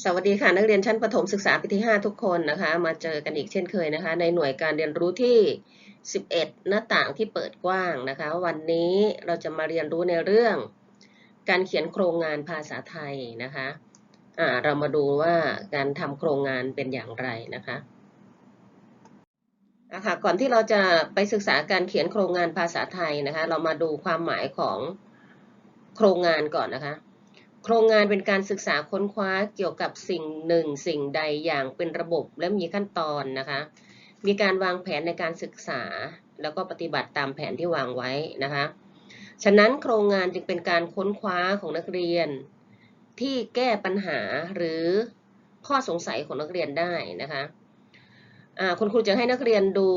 สวัสดีค่ะ นักเรียนชั้นประถมศึกษาปีที่ 5 ทุกคนนะคะ มาเจอกันอีกเช่นเคยนะคะ ในหน่วยการเรียนรู้ที่ 11 หน้าต่างที่เปิดกว้างนะคะ วันนี้เราจะมาเรียนรู้ในเรื่อง การเขียนโครงงานภาษาไทยนะคะอ่าเรามาดูว่าการทำโครงงานเป็นอย่างไรนะคะอะค่ะก่อนที่เราจะไปศึกษาการเขียนโครงงานภาษาไทยนะคะ เรามาดูความหมายของโครงงานก่อนนะคะ โครงงานเป็นการศึกษาค้นคว้าเกี่ยวกับสิ่งหนึ่งสิ่งใดอย่างเป็นระบบและมีขั้นตอนนะคะ มีการวางแผนในการศึกษา แล้วก็ปฏิบัติตามแผนที่วางไว้นะคะ ฉะนั้นโครงงานจึงเป็นการค้นคว้าของนักเรียน ที่แก้ปัญหาหรือข้อสงสัยของนักเรียนได้นะคะอ่าคุณครูจะให้นักเรียนดู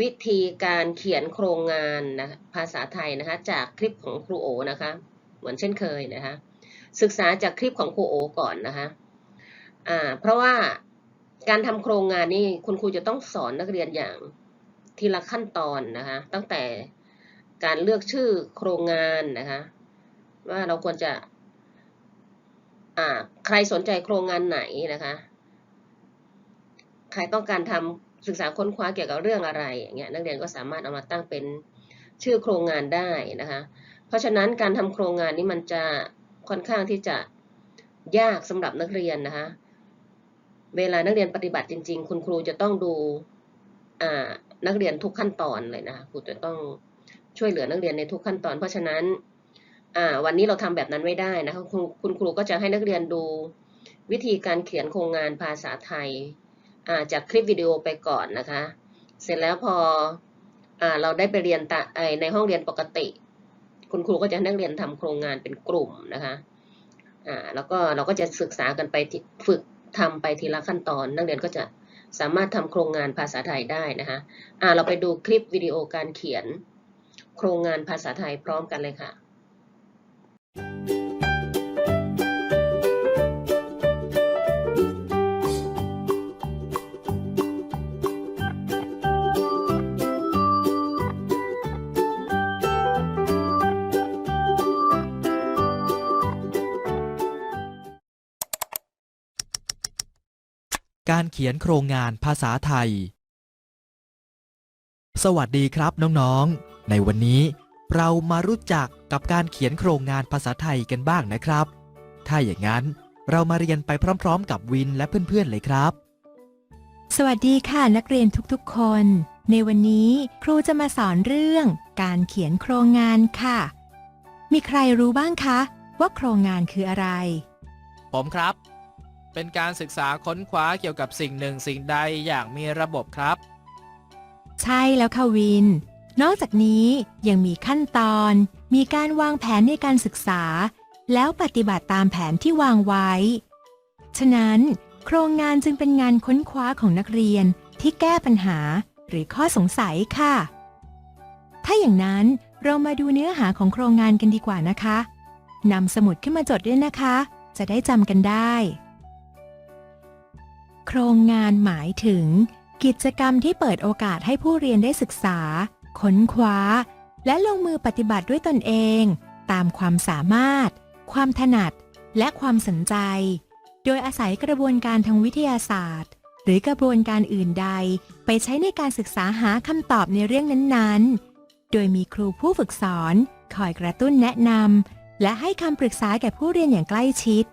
วิธีการเขียนโครงงานนะภาษาไทยนะคะจากคลิปของครูโอนะคะ เหมือนเช่นเคยนะคะศึกษาจากคลิปของครูโอก่อนนะคะอ่าเพราะว่าการทำโครงงานนี่คุณครูจะต้องสอนนักเรียนอย่างทีละขั้นตอนนะคะตั้งแต่การเลือกชื่อโครงงานนะคะว่าเราควรจะอ่าใครสนใจโครงงานไหนนะคะใครต้องการทำศึกษาค้นคว้าเกี่ยวกับเรื่องอะไรอย่างเงี้ยนักเรียนก็สามารถเอามาตั้งเป็นชื่อโครงงานได้นะคะ เพราะฉะนั้นการทำโครงงานนี้มันจะค่อนข้างที่จะยากสำหรับนักเรียนนะคะเวลานักเรียนปฏิบัติจริง ๆ คุณครูจะต้องดูนักเรียนทุกขั้นตอนเลยนะคะครูจะต้องช่วยเหลือนักเรียนในทุกขั้นตอน เพราะฉะนั้นวันนี้เราทำแบบนั้นไม่ได้นะคะคุณคุณครูก็จะให้นักเรียนดูวิธีการเขียนโครงงานภาษาไทยจากคลิปวิดีโอไปก่อนนะคะ เสร็จแล้วพออเราได้ไปเรียนในห้องเรียนปกติ คุณครูก็จะให้นักเรียนทำโครงงานเป็นกลุ่มนะคะอ่าแล้วก็เราก็จะศึกษากันไปฝึกทำไปทีละขั้นตอน นักเรียนก็จะสามารถทำโครงงานภาษาไทยได้นะคะอ่าเราไปดูคลิปวิดีโอการเขียน โครงงานภาษาไทยพร้อมกันเลยค่ะ การเขียนโครงงานภาษาไทย สวัสดีครับน้องๆ ในวันนี้เรามารู้จักกับการเขียนโครงงานภาษาไทยกันบ้างนะครับ ถ้าอย่างนั้นเรามาเรียนไปพร้อม ๆ กับวินและเพื่อนๆเลยครับ สวัสดีค่ะนักเรียนทุกๆคน ในวันนี้ครูจะมาสอนเรื่อง การเขียนโครงงานค่ะ มีใครรู้บ้างคะ ว่าโครงงานคืออะไร ผมครับ เป็นการศึกษาค้นคว้าเกี่ยวกับสิ่งหนึ่งสิ่งใดอย่างมีระบบครับ ใช่แล้วค่ะวิน นอกจากนี้ยังมีขั้นตอน มีการวางแผนในการศึกษา แล้วปฏิบัติตามแผนที่วางไว้ ฉะนั้น โครงงานจึงเป็นงานค้นคว้าของนักเรียนที่แก้ปัญหาหรือข้อสงสัยค่ะ ถ้าอย่างนั้นเรามาดูเนื้อหาของโครงงานกันดีกว่านะคะนำสมุดขึ้นมาจดด้วยนะคะ จะได้จำกันได้ โครงงานหมายถึง กิจกรรมที่เปิดโอกาสให้ผู้เรียนได้ศึกษา ค้นคว้า และลงมือปฏิบัติด้วยตนเอง ตามความสามารถ ความถนัด และความสนใจ โดยอาศัยกระบวนการทางวิทยาศาสตร์ หรือกระบวนการอื่นใด ไปใช้ในการศึกษาหาคำตอบในเรื่องนั้นๆ โดยมีครูผู้ฝึกสอนคอยกระตุ้นแนะนำและให้คำปรึกษาแก่ผู้เรียนอย่างใกล้ชิด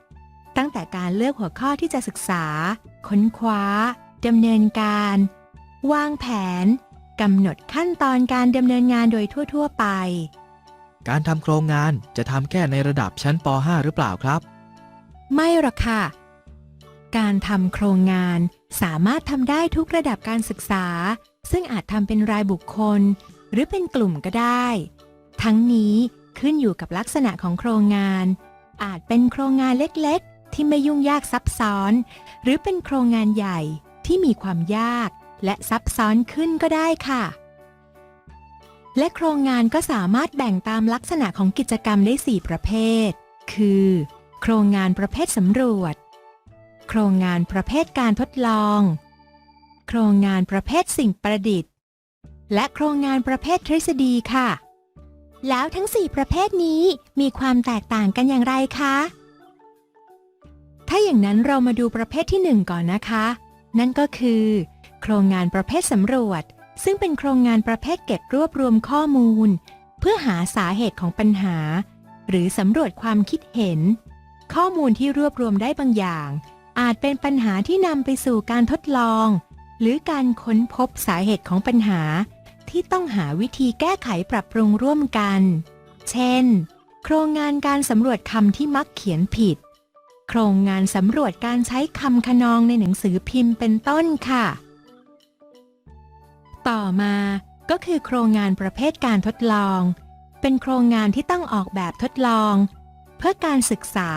ตั้งแต่การเลือกหัวข้อที่จะศึกษา ค้นคว้าดำเนินการ วางแผนกำหนดขั้นตอนการดำเนินงานโดยทั่ว ๆ ไป การทำโครงงานจะทำแค่ในระดับชั้นป .5 หรือเปล่าครับ ไม่หรอกค่ะ การทำโครงงานสามารถทำได้ทุกระดับการศึกษา ซึ่งอาจทำเป็นรายบุคคล หรือเป็นกลุ่มก็ได้ ทั้งนี้ขึ้นอยู่กับลักษณะของโครงงาน อาจเป็นโครงงานเล็กๆ ที่ไม่ยุ่งยากซับซ้อน หรือเป็นโครงงานใหญ่ที่มีความยากและซับซ้อนขึ้นก็ได้ค่ะ และโครงงานก็สามารถแบ่งตามลักษณะของกิจกรรมได้ 4 ประเภท คือ โครงงานประเภทสำรวจ โครงงานประเภทการทดลอง โครงงานประเภทสิ่งประดิษฐ์ และโครงงานประเภททฤษฎีค่ะ แล้วทั้ง 4 ประเภทนี้มีความแตกต่างกันอย่างไรคะ อย่างนั้นเรามาดูประเภทที่หนึ่งก่อนนะคะ นั่นก็คือ โครงงานประเภทสำรวจ ซึ่งเป็นโครงงานประเภทเก็บรวบรวมข้อมูล เพื่อหาสาเหตุของปัญหา หรือสำรวจความคิดเห็น ข้อมูลที่รวบรวมได้บางอย่าง อาจเป็นปัญหาที่นำไปสู่การทดลอง หรือการค้นพบสาเหตุของปัญหา ที่ต้องหาวิธีแก้ไขปรับปรุงร่วมกัน เช่น โครงงานการสำรวจคำที่มักเขียนผิด โครงงานสำรวจการใช้คำคะนองในหนังสือพิมพ์เป็นต้นค่ะ ต่อมาก็คือโครงงานประเภทการทดลอง เป็นโครงงานที่ต้องออกแบบทดลอง เพื่อการศึกษา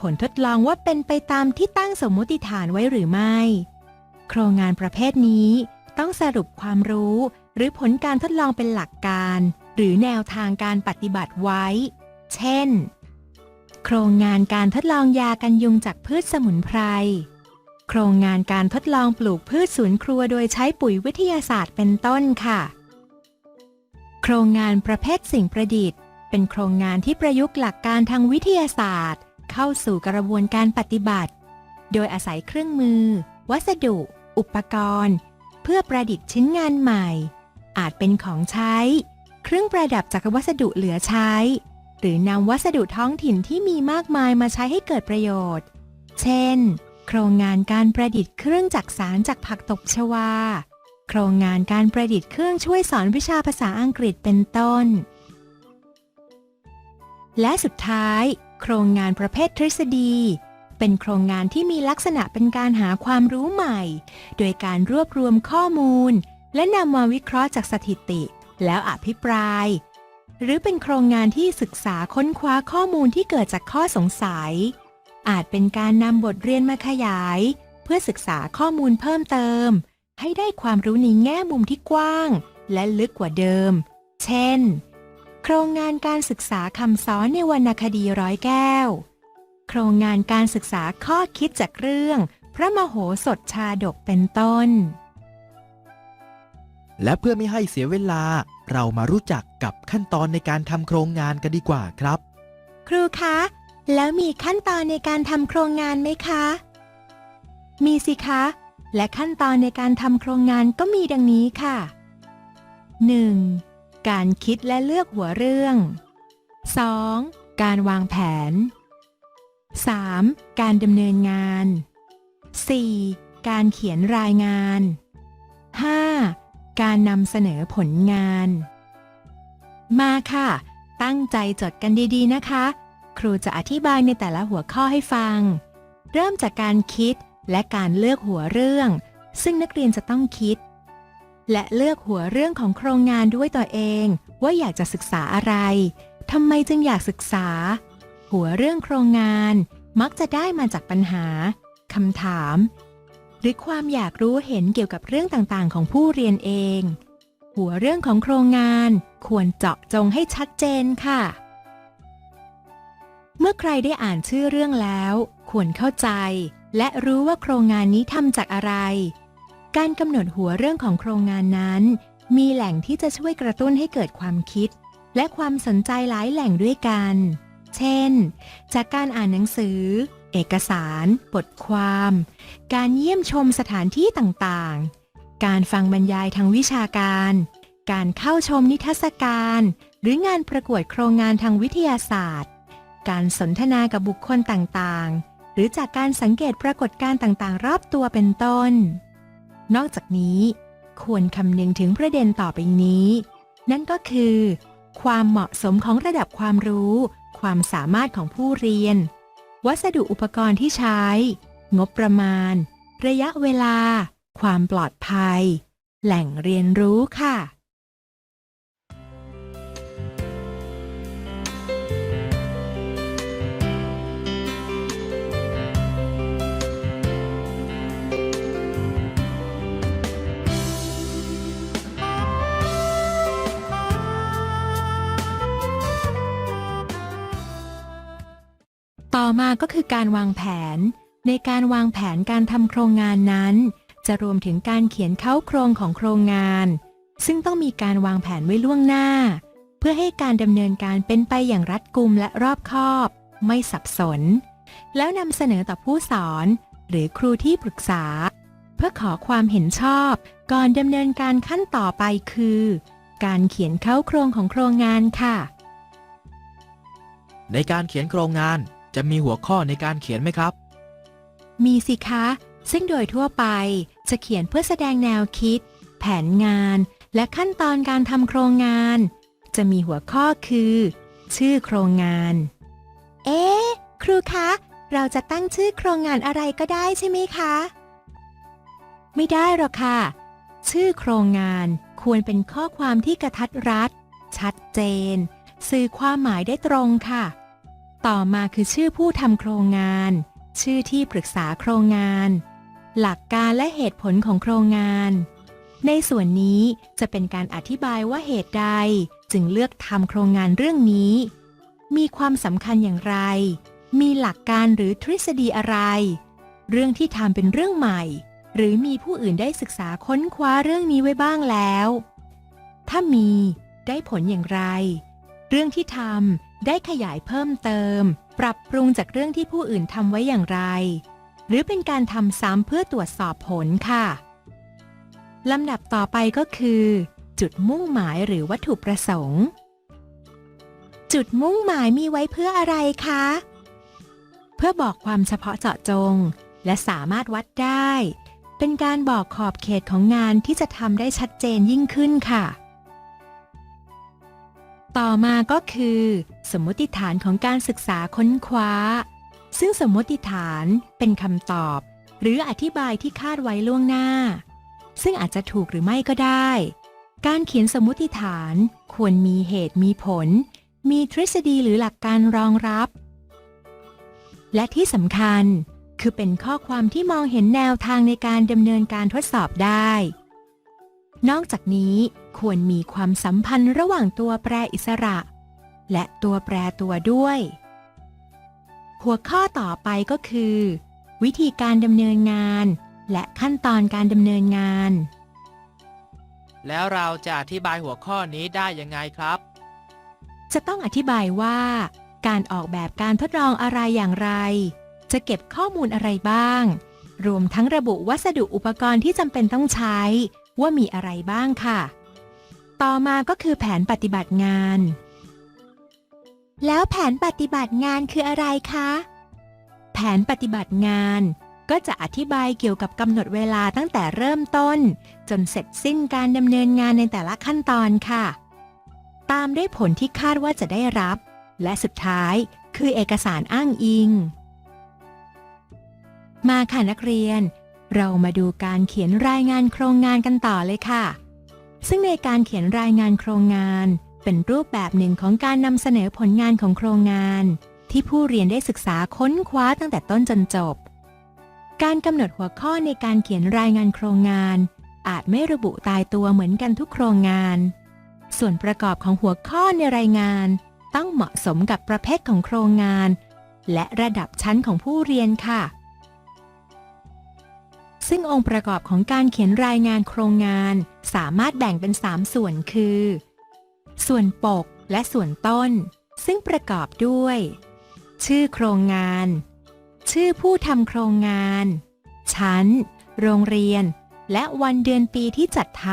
ผลทดลองว่าเป็นไปตามที่ตั้งสมมติฐานไว้หรือไม่ โครงงานประเภทนี้ ต้องสรุปความรู้ หรือผลการทดลองเป็นหลักการ หรือแนวทางการปฏิบัติไว้ เช่น โครงงานการทดลองยากันยุงจากพืชสมุนไพร โครงงานการทดลองปลูกพืชสวนครัวโดยใช้ปุ๋ยวิทยาศาสตร์เป็นต้นค่ะ โครงงานประเภทสิ่งประดิษฐ์ เป็นโครงงานที่ประยุกต์หลักการทางวิทยาศาสตร์ เข้าสู่กระบวนการปฏิบัติ โดยอาศัยเครื่องมือ วัสดุ อุปกรณ์ เพื่อประดิษฐ์ชิ้นงานใหม่ อาจเป็นของใช้ เครื่องประดับจากวัสดุเหลือใช้ หรือนำวัสดุท้องถิ่นที่มีมากมายมาใช้ให้เกิดประโยชน์ เช่น โครงงานการประดิษฐ์เครื่องจักสารจากผักตบชวา โครงงานการประดิษฐ์เครื่องช่วยสอนวิชาภาษาอังกฤษเป็นต้น และสุดท้าย โครงงานประเภททฤษฎี เป็นโครงงานที่มีลักษณะเป็นการหาความรู้ใหม่ โดยการรวบรวมข้อมูล และนำมาวิเคราะห์จากสถิติ แล้วอภิปราย หรือเป็นโครงงานที่ศึกษาค้นคว้าข้อมูลที่เกิดจากข้อสงสัย อาจเป็นการนำบทเรียนมาขยาย เพื่อศึกษาข้อมูลเพิ่มเติม ให้ได้ความรู้ในแง่มุมที่กว้าง และลึกกว่าเดิม เช่น โครงงานการศึกษาคำสอนในวรรณคดีร้อยแก้ว โครงงานการศึกษาข้อคิดจากเรื่อง พระมโหสถชาดกเป็นต้นและเพื่อไม่ให้เสียเวลา เรามารู้จักกับขั้นตอนในการทำโครงงานกันดีกว่าครับ ครูคะ แล้วมีขั้นตอนในการทำโครงงานไหมคะ มีสิคะ และขั้นตอนในการทำโครงงานก็มีดังนี้ค่ะ 1. การคิดและเลือกหัวเรื่อง 2. การวางแผน 3. การดำเนินงาน 4. การเขียนรายงาน 5. การนำเสนอผลงาน มาค่ะ ตั้งใจจดกันดีๆนะคะ ครูจะอธิบายในแต่ละหัวข้อให้ฟัง เริ่มจากการคิดและการเลือกหัวเรื่อง ซึ่งนักเรียนจะต้องคิด และเลือกหัวเรื่องของโครงงานด้วยตัวเอง ว่าอยากจะศึกษาอะไรทำไมจึงอยากศึกษา หัวเรื่องโครงงาน มักจะได้มาจากปัญหาคำถาม หรือความอยากรู้เห็นเกี่ยวกับเรื่องต่างๆ ของผู้เรียนเอง หัวเรื่องของโครงงาน ควรเจาะจงให้ชัดเจนค่ะ เมื่อใครได้อ่านชื่อเรื่องแล้ว ควรเข้าใจ และรู้ว่าโครงงานนี้ทำจากอะไร การกำหนดหัวเรื่องของโครงงานนั้น มีแหล่งที่จะช่วยกระตุ้นให้เกิดความคิด และความสนใจหลายแหล่งด้วยกัน เช่น จากการอ่านหนังสือ เอกสาร บทความ การเยี่ยมชมสถานที่ต่างๆ การฟังบรรยายทางวิชาการ การเข้าชมนิทรรศการ หรืองานประกวดโครงงานทางวิทยาศาสตร์ การสนทนากับบุคคลต่างๆ หรือจากการสังเกตปรากฏการณ์ต่างๆ รอบตัวเป็นต้น นอกจากนี้ ควรคำนึงถึงประเด็นต่อไปนี้ นั่นก็คือ ความเหมาะสมของระดับความรู้ ความสามารถของผู้เรียน วัสดุอุปกรณ์ที่ใช้ งบประมาณ ระยะเวลา ความปลอดภัย แหล่งเรียนรู้ค่ะ ต่อมาก็คือการวางแผน ในการวางแผนการทำโครงงานนั้น จะรวมถึงการเขียนเข้าโครงของโครงงาน ซึ่งต้องมีการวางแผนไว้ล่วงหน้า เพื่อให้การดำเนินการเป็นไปอย่างรัดกุมและรอบคอบ ไม่สับสน แล้วนำเสนอต่อผู้สอน หรือครูที่ปรึกษา เพื่อขอความเห็นชอบ ก่อนดำเนินการขั้นต่อไปคือ การเขียนเข้าโครงของโครงงานค่ะ ในการเขียนโครงงาน จะมีหัวข้อในการเขียนไหมครับ มีสิคะ ซึ่งโดยทั่วไปจะเขียนเพื่อแสดงแนวคิด แผนงาน และขั้นตอนการทำโครงงาน จะมีหัวข้อคือ ชื่อโครงงาน เอ๊ะ ครูคะ เราจะตั้งชื่อโครงงานอะไรก็ได้ใช่ไหมคะ ไม่ได้หรอกค่ะ ชื่อโครงงานควรเป็นข้อความที่กระทัดรัด ชัดเจน สื่อความหมายได้ตรงค่ะ ต่อมาคือชื่อผู้ทำโครงงาน ชื่อที่ปรึกษาโครงงาน หลักการและเหตุผลของโครงงาน ในส่วนนี้จะเป็นการอธิบายว่าเหตุใดจึงเลือกทำโครงงานเรื่องนี้ มีความสำคัญอย่างไร มีหลักการหรือทฤษฎีอะไร เรื่องที่ทำเป็นเรื่องใหม่ หรือมีผู้อื่นได้ศึกษาค้นคว้าเรื่องนี้ไว้บ้างแล้ว ถ้ามี ได้ผลอย่างไร เรื่องที่ทำ ได้ขยายเพิ่มเติม ปรับปรุงจากเรื่องที่ผู้อื่นทำไว้อย่างไร หรือเป็นการทำซ้ำเพื่อตรวจสอบผลค่ะลำดับต่อไปก็คือ จุดมุ่งหมายหรือวัตถุประสงค์ จุดมุ่งหมายมีไว้เพื่ออะไรคะ เพื่อบอกความเฉพาะเจาะจง และสามารถวัดได้ เป็นการบอกขอบเขตของงานที่จะทำได้ชัดเจนยิ่งขึ้นค่ะ ต่อมาก็คือ สมมติฐานของการศึกษาค้นคว้า ซึ่งสมมติฐานเป็นคำตอบ หรืออธิบายที่คาดไว้ล่วงหน้า ซึ่งอาจจะถูกหรือไม่ก็ได้ การเขียนสมมติฐานควรมีเหตุมีผล มีทฤษฎีหรือหลักการรองรับ และที่สำคัญคือเป็นข้อความที่มองเห็นแนวทางในการดำเนินการทดสอบได้ นอกจากนี้ ควรมีความสัมพันธ์ระหว่างตัวแปรอิสระ และตัวแปรตัวด้วย หัวข้อต่อไปก็คือ วิธีการดำเนินงาน และขั้นตอนการดำเนินงาน แล้วเราจะอธิบายหัวข้อนี้ได้ยังไงครับ จะต้องอธิบายว่า การออกแบบการทดลองอะไรอย่างไร จะเก็บข้อมูลอะไรบ้าง รวมทั้งระบุวัสดุอุปกรณ์ที่จำเป็นต้องใช้ว่ามีอะไรบ้างค่ะ ต่อมาก็คือแผนปฏิบัติงาน แล้วแผนปฏิบัติงานคืออะไรคะ แผนปฏิบัติงานก็จะอธิบายเกี่ยวกับกำหนดเวลาตั้งแต่เริ่มต้น จนเสร็จสิ้นการดำเนินงานในแต่ละขั้นตอนค่ะ ตามด้วยผลที่คาดว่าจะได้รับ และสุดท้ายคือเอกสารอ้างอิง มาค่ะนักเรียน เรามาดูการเขียนรายงานโครงงานกันต่อเลยค่ะ ซึ่งในการเขียนรายงานโครงงาน เป็นรูปแบบหนึ่งของการนำเสนอผลงานของโครงงาน ที่ผู้เรียนได้ศึกษาค้นคว้าตั้งแต่ต้นจนจบ การกำหนดหัวข้อในการเขียนรายงานโครงงาน อาจไม่ระบุตายตัวเหมือนกันทุกโครงงาน ส่วนประกอบของหัวข้อในรายงาน ต้องเหมาะสมกับประเภทของโครงงาน และระดับชั้นของผู้เรียนค่ะ ซึ่งองค์ประกอบของการเขียนรายงานโครงงาน สามารถแบ่งเป็น 3 ส่วนคือ ส่วนปกและส่วนต้น ซึ่งประกอบด้วย ชื่อโครงงาน ชื่อผู้ทำโครงงาน ชั้น โรงเรียน และวันเดือนปีที่จัดท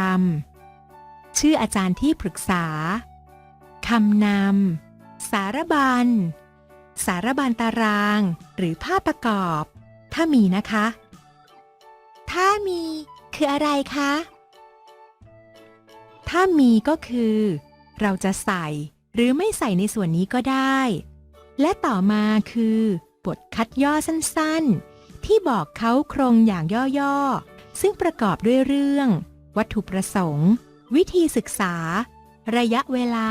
ำชื่ออาจารย์ที่ปรึกษาคำนำสารบัญ สารบัญตาราง หรือภาพประกอบ ถ้ามีนะคะ ถ้ามีคืออะไรคะ ถ้ามีก็คือ เราจะใส่หรือไม่ใส่ในส่วนนี้ก็ได้ และต่อมาคือบทคัดย่อสั้นๆ ที่บอกเขาโครงอย่างย่อๆ ซึ่งประกอบด้วยเรื่อง วัตถุประสงค์ วิธีศึกษา ระยะเวลา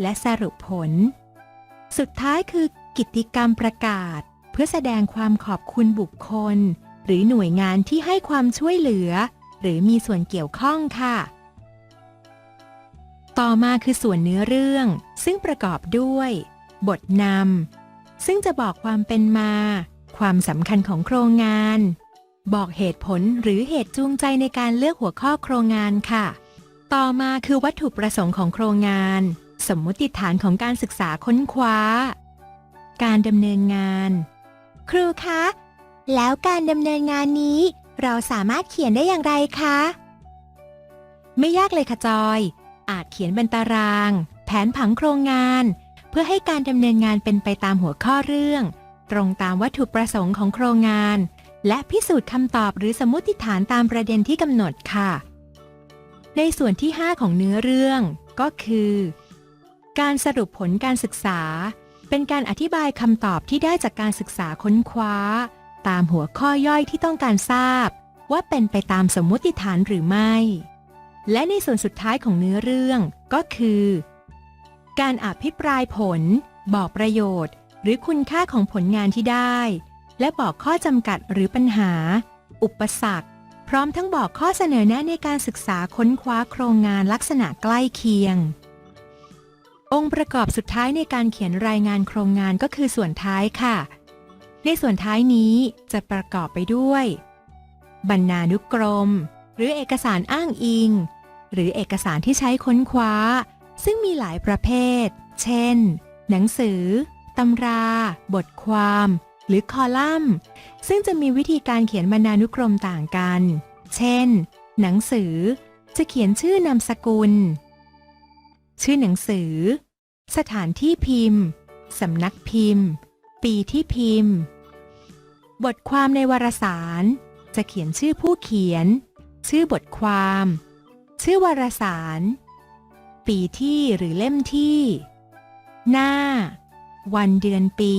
และสรุปผล สุดท้ายคือกิจกรรมประกาศ เพื่อแสดงความขอบคุณบุคคล หรือหน่วยงานที่ให้ความช่วยเหลือ หรือมีส่วนเกี่ยวข้องค่ะ ต่อมาคือส่วนเนื้อเรื่อง ซึ่งประกอบด้วย บทนำซึ่งจะบอกความเป็นมา ความสำคัญของโครงงาน บอกเหตุผลหรือเหตุจูงใจในการเลือกหัวข้อโครงงานค่ะ ต่อมาคือวัตถุประสงค์ของโครงงาน สมมติฐานของการศึกษาค้นคว้า การดำเนินงาน ครูคะ แล้วการดำเนินงานนี้ เราสามารถเขียนได้อย่างไรคะ ไม่ยากเลยค่ะจอย อาจเขียนเป็นตาราง แผนผังโครงงาน เพื่อให้การดำเนินงานเป็นไปตามหัวข้อเรื่อง ตรงตามวัตถุประสงค์ของโครงงาน และพิสูจน์คำตอบหรือสมมติฐานตามประเด็นที่กำหนดค่ะ ในส่วนที่ 5 ของเนื้อเรื่องก็คือ การสรุปผลการศึกษา เป็นการอธิบายคำตอบที่ได้จากการศึกษาค้นคว้า ตามหัวข้อย่อยที่ต้องการทราบ ว่าเป็นไปตามสมมุติฐานหรือไม่ และในส่วนสุดท้ายของเนื้อเรื่องก็คือ การอภิปรายผล บอกประโยชน์ หรือคุณค่าของผลงานที่ได้ และบอกข้อจำกัดหรือปัญหา อุปสรรค พร้อมทั้งบอกข้อเสนอแนะในการศึกษาค้นคว้าโครงงานลักษณะใกล้เคียงองค์ประกอบสุดท้ายในการเขียนรายงานโครงงานก็คือส่วนท้ายค่ะ ในส่วนท้ายนี้จะประกอบไปด้วย บรรณานุกรม หรือเอกสารอ้างอิง หรือเอกสารที่ใช้ค้นคว้า ซึ่งมีหลายประเภท เช่น หนังสือ ตำรา บทความ หรือคอลัมน์ ซึ่งจะมีวิธีการเขียนบรรณานุกรมต่างกัน เช่น หนังสือ จะเขียนชื่อนามสกุล ชื่อหนังสือ สถานที่พิมพ์ สำนักพิมพ์ ปีที่พิมพ์ บทความในวารสาร จะเขียนชื่อผู้เขียน ชื่อบทความ ชื่อวารสาร ปีที่หรือเล่มที่ หน้า วันเดือนปี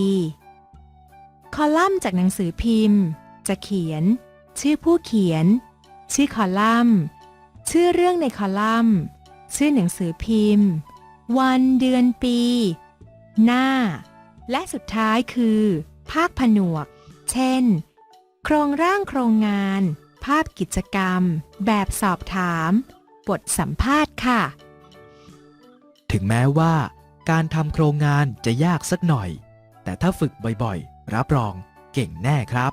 คอลัมน์จากหนังสือพิมพ์ จะเขียน ชื่อผู้เขียน ชื่อคอลัมน์ ชื่อเรื่องในคอลัมน์ ชื่อหนังสือพิมพ์ วันเดือนปี หน้า และสุดท้ายคือ ภาคผนวก เช่น โครงร่างโครงงาน ภาพกิจกรรม แบบสอบถาม บทสัมภาษณ์ค่ะ ถึงแม้ว่า การทำโครงงานจะยากสักหน่อย แต่ถ้าฝึกบ่อยๆ รับรองเก่งแน่ครับ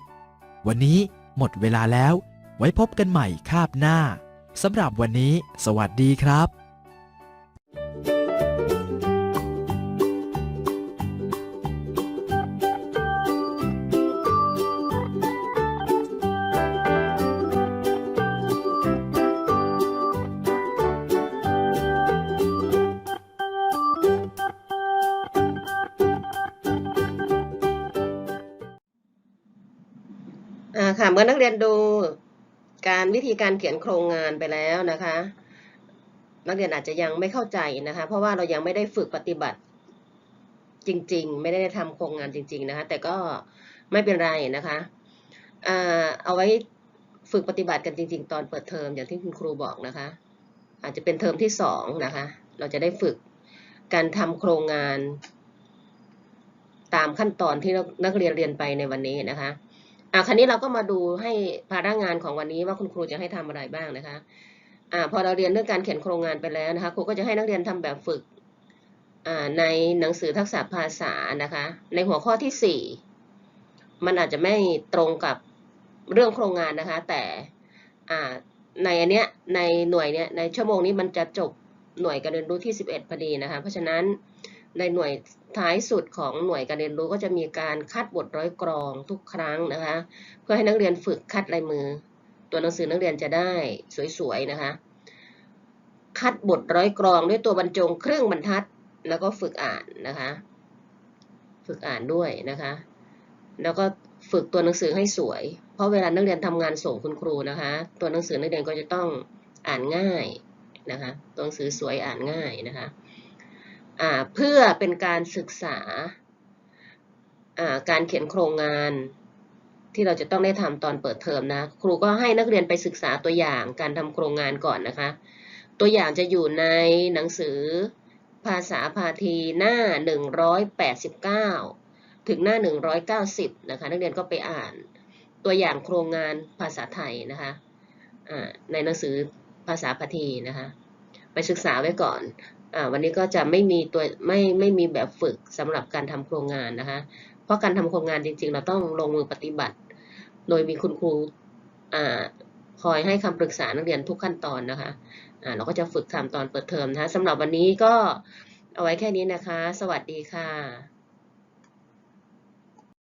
วันนี้หมดเวลาแล้ว ไว้พบกันใหม่คาบหน้าสำหรับวันนี้ สวัสดีครับ เมื่อนักเรียนดูการวิธีการเขียนโครงงานไปแล้วนะคะ นักเรียนอาจจะยังไม่เข้าใจนะคะ เพราะว่าเรายังไม่ได้ฝึกปฏิบัติจริง ๆ ไม่ได้ทำโครงงานจริง ๆนะคะ แต่ก็ไม่เป็นไรนะคะเอาไว้ฝึกปฏิบัติกันจริง ๆ ตอนเปิดเทอมอย่างที่คุณครูบอกนะคะ อาจจะเป็นเทอมที่สองนะคะ เราจะได้ฝึกการทำโครงงาน ตามขั้นตอนที่นักเรียนเรียนไปในวันนี้นะคะ อ่าคราวนี้เราก็มาดูให้ภาระงานของวันนี้ว่าคุณครูจะให้ทำอะไรบ้างนะคะอ่าพอเราเรียนเรื่องการเขียนโครงงานไปแล้วนะคะ ครูก็จะให้นักเรียนทำแบบฝึกอ่าในหนังสือทักษะภาษานะคะ ในหัวข้อที่สี่มันอาจจะไม่ตรงกับเรื่องโครงงานนะคะ แต่อ่าในอันเนี้ยในหน่วยเนี้ยในชั่วโมงนี้มันจะจบหน่วยการเรียนรู้ที่ 11พอดีนะคะ เพราะฉะนั้นในหน่วย ท้ายสุดของหน่วยการเรียนรู้ก็จะมีการคัดบทร้อยกรองทุกครั้งนะคะ เพื่อให้นักเรียนฝึกคัดลายมือ ตัวหนังสือนักเรียนจะได้สวยๆนะคะ คัดบทร้อยกรองด้วยตัวบรรจงครึ่งบรรทัด แล้วก็ฝึกอ่านนะคะ ฝึกอ่านด้วยนะคะ แล้วก็ฝึกตัวหนังสือให้สวย เพราะเวลานักเรียนทำงานส่งคุณครูนะคะ ตัวหนังสือนักเรียนก็จะต้องอ่านง่ายนะคะ ตัวหนังสือสวยอ่านง่ายนะคะ เพื่อเป็นการศึกษาการเขียนโครงงานที่เราจะต้องได้ทำตอนเปิดเทอมนะ ครูก็ให้นักเรียนไปศึกษาตัวอย่างการทำโครงงานก่อนนะคะ ตัวอย่างจะอยู่ในหนังสือภาษาพาทีหน้า 189 ถึงหน้า 190 นะคะ นักเรียนก็ไปอ่านตัวอย่างโครงงานภาษาไทยนะคะในหนังสือภาษาพาทีนะคะ ไปศึกษาไว้ก่อน วันนี้ก็จะไม่มีตัวไม่ไม่มีแบบฝึกสำหรับการทำโครงงานนะคะ เพราะการทำโครงงานจริง ๆ เราต้องลงมือปฏิบัติ โดยมีคุณครูคอยให้คำปรึกษานักเรียนทุกขั้นตอนนะคะะเราก็จะฝึกทำตอนเปิดเทอมนะคะสำหรับวันนี้ก็เอาไว้แค่นี้นะคะ สวัสดีค่ะ